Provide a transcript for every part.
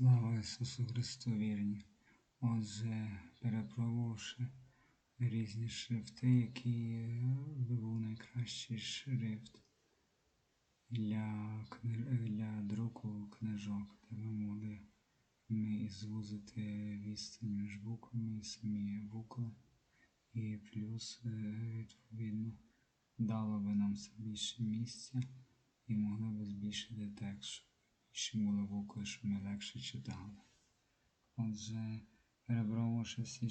Слава Ісусу Христу вірні! Отже, перепробувавши різні шрифти, який би був найкращий шрифт для для друку книжок, де ми могли звузити відстань між буквами і самі букви. І плюс, е, відповідно, дало би нам це більше місця і могли би збільшити текст, було щоб ми легше читали. Отже, перебравши всі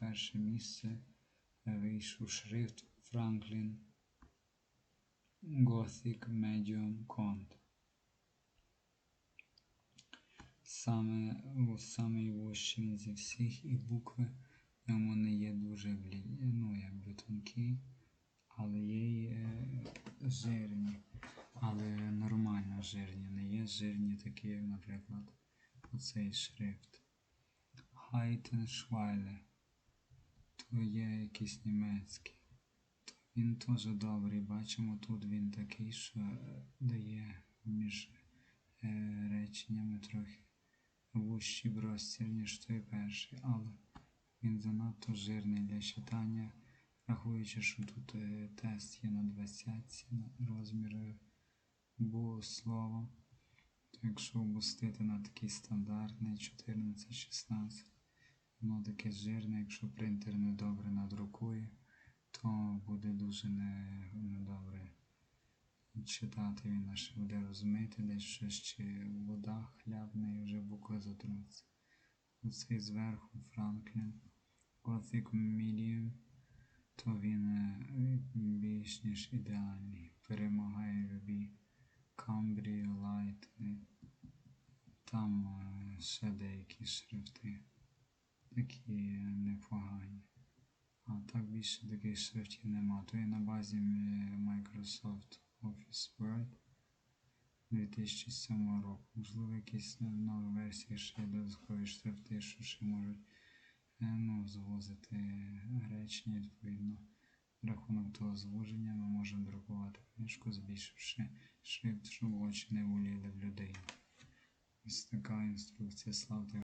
перше місце вийшов шрифт Franklin Gothic Medium Cont. Саме, о, самий вущий він зі всіх, і букви в ньому не є дуже ну, якби тонкі, але є е, жирні, але нормально жирні, не є жирні такі, як, наприклад, оцей шрифт. Хайтеншвайле, то є якийсь німецький. Він теж добрий. Бачимо, тут він такий, що е, дає між е, реченнями трохи вущий простір, ніж той перший, але він занадто жирний для читання, рахуючи, що тут е, тест є на 20 на бо слова. То якщо опустити на такий стандартний 14-16, воно таке жирне, якщо принтер недобре надрукує, то буде дуже недобре читати, він аж буде розмити, десь щось чи вода хлябне і вже букви затруться. Оцей зверху Франклін Gothic Medium, то він е, більш ніж ідеальний. Перемагає любі Cambria е, Там е, ще деякі шрифти такі непогані. А так більше таких шрифтів нема. То є на базі Microsoft Office Word 2007 року. Можливо, якісь нові версії ще додаткові шрифти, що ще можуть е, ну, звозити речення відповідно. Того звуження ми можемо друкувати книжку, збільшивши шрифт, щоб очі не воліли в людей. Ось така інструкція. Славте